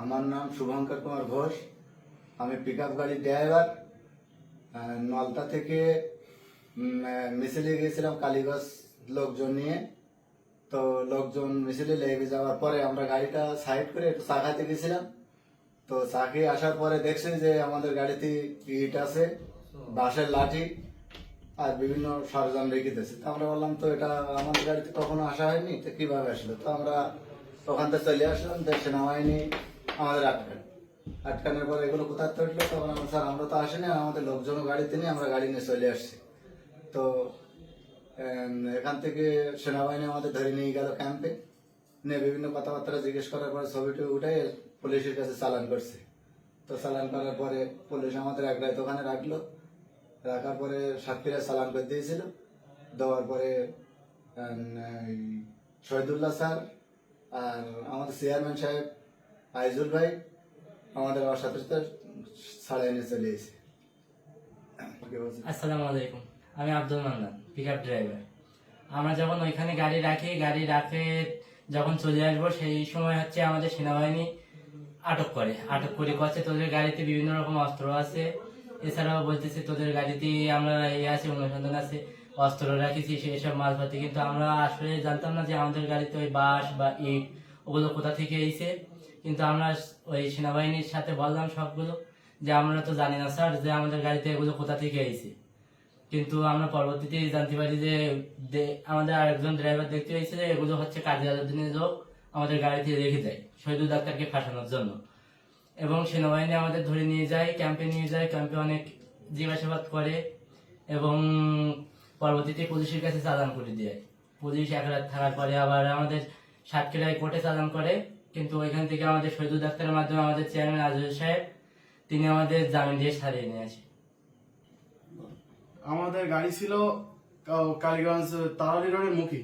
আমার নাম শুভঙ্কর কুমার ঘোষ। আমি পিক আপ গাড়ির ড্রাইভার নলতা থেকে মিছিলে গিয়েছিলাম কালীগঞ্জ লোকজন নিয়ে। তো লোকজন মিছিলে লেগে যাওয়ার পরে আমরা গাড়িটা সাইড করে একটু চা খাইতে গেছিলাম। তো চা আসার পরে দেখছি যে আমাদের গাড়িতে ইট আছে, বাঁশের লাঠি আর বিভিন্ন সরঞ্জাম রেখে দিয়েছে। তো আমরা বললাম, তো এটা আমাদের গাড়িতে কখনো আসা হয়নি? তো কীভাবে আসলো? তো আমরা ওখান থেকে চলে আসলাম তো সেনাবাহিনী আমাদের আটকান। আটকানোর পর এগুলো কোথায় উঠল তখন আমরা স্যার, আমরা তো আসিনি আমাদের লোকজনও গাড়িতে নিয়ে আমরা গাড়ি নিয়ে চলে আসছি। তো এখান থেকে সেনাবাহিনী আমাদের ধরে নিয়ে গেল ক্যাম্পে। নিয়ে বিভিন্ন কথাবার্তা জিজ্ঞেস করার পরে ছবিটি উঠে পুলিশের কাছে চালান করছে। তো চালান করার পরে পুলিশ আমাদের এক রাত ওখানে রাখল। রাখার পরে সাতক্ষীরা চালান করে দিয়েছিল। দেওয়ার পরে শহীদুল্লাহ স্যার আর আমাদের চেয়ারম্যান সাহেব আইজুল ভাই আমাদের আমার সাথে সাথে ছাড়াই নিয়ে চলে বলছে? আসসালামু আলাইকুম। আমি Abdul Mannan pick up driver আমরা যখন ওইখানে গাড়ি রাখি, গাড়ি রাখে, যখন চলে আসব, সেই সময় হচ্ছে আমাদের সেনাবাহিনী আটক করে। আটক করে করছে তোদের গাড়িতে বিভিন্ন রকম অস্ত্র আছে। এছাড়াও বলতেছে, তোদের গাড়িতে আমরা ইয়ে আছে, অনুসন্ধান আছে, অস্ত্র রাখিছি সেই সব মালপাতি। কিন্তু আমরা আসলে জানতাম না যে আমাদের গাড়িতে ওই বাঁশ বা ইট ওগুলো কোথা থেকে এসে, কিন্তু আমরা ওই সেনাবাহিনীর সাথে বললাম সবগুলো, যে আমরা তো জানি না স্যার যে আমাদের গাড়িতে এগুলো কোথা থেকে এসে। কিন্তু আমরা পরবর্তীতে জানতে পারি যে আমাদের আরেকজন ড্রাইভার দেখতে পেয়েছে যে এগুলো হচ্ছে কাজী আলাউদ্দিনের লোক আমাদের গাড়িতে রেখে দেয় শহীদুল ডাক্তারকে ফাঁসানোর জন্য। এবং সেনাবাহিনী আমাদের ধরে নিয়ে যায়, ক্যাম্পে নিয়ে যায়, ক্যাম্পে অনেক জিজ্ঞাসাবাদ করে এবং পরবর্তীতে পুলিশের কাছে চালান করে দেয়। পুলিশ এক রাত থাকার পরে আবার আমাদের সাতক্ষীরায় কোর্টে চালান করে। কিন্তু ওইখান থেকে আমাদের শহীদুল ডাক্তারের মাধ্যমে আমাদের চেয়ারম্যান আজল সাহেব, তিনি আমাদের জামিন দিয়ে সারিয়ে নিয়ে আসে। আমাদের গাড়ি ছিল কালীগঞ্জ তারালি রোডের মুখী।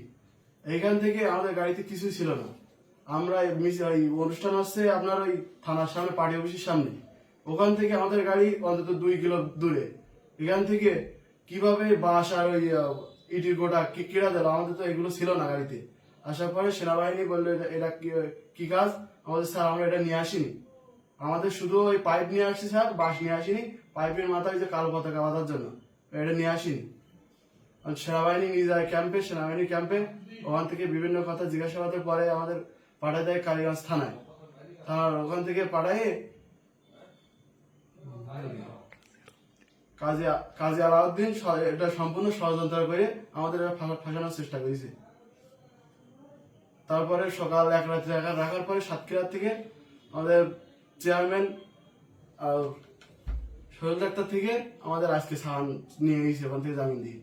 এইখান থেকে আমাদের গাড়িতে কিছুই ছিল না। আমরা অনুষ্ঠান হচ্ছে আপনার ওই থানার সামনে, পার্টি অফিসের সামনে। ওখান থেকে আমাদের গাড়ি অন্তত দুই কিলো দূরে। এখান থেকে কীভাবে বাস আর ওই ইটির গোটা কি- কিরা দিল আমাদের তো এগুলো ছিল না গাড়িতে। আসার পরে সেনাবাহিনী বলল, এটা- কি- কাজ? আমাদের স্যার, আমরা এটা নিয়ে আসিনি। আমাদের শুধু ওই পাইপ নিয়ে আসছি স্যার, বাঁশ নিয়ে আসিনি, পাইপের মাথায় যে কালো পতাকা বাঁধার জন্য, এটা নিয়ে আসিনি। সেনাবাহিনী নিয়ে যায় ক্যাম্পে, সেনাবাহিনী ক্যাম্পে, ওখান থেকে বিভিন্ন কথা জিজ্ঞাসাবাদের পরে আমাদের পাঠায় দেয় কালীগঞ্জ থানায়। থানার ওখান থেকে পাঠায় কাজী কাজী আলাউদ্দিন এটা সম্পূর্ণ ষড়যন্ত্র করে আমাদের ফাঁসানোর চেষ্টা করেছে। তারপরে সকাল এক রাত এক রাখার পরে সাতক্ষীরা থেকে আমাদের চেয়ারম্যান আর শরীর ডাক্তার থেকে আমাদের আজকে সাহান নিয়ে গেছে ওখান থেকে জামিন দিয়ে।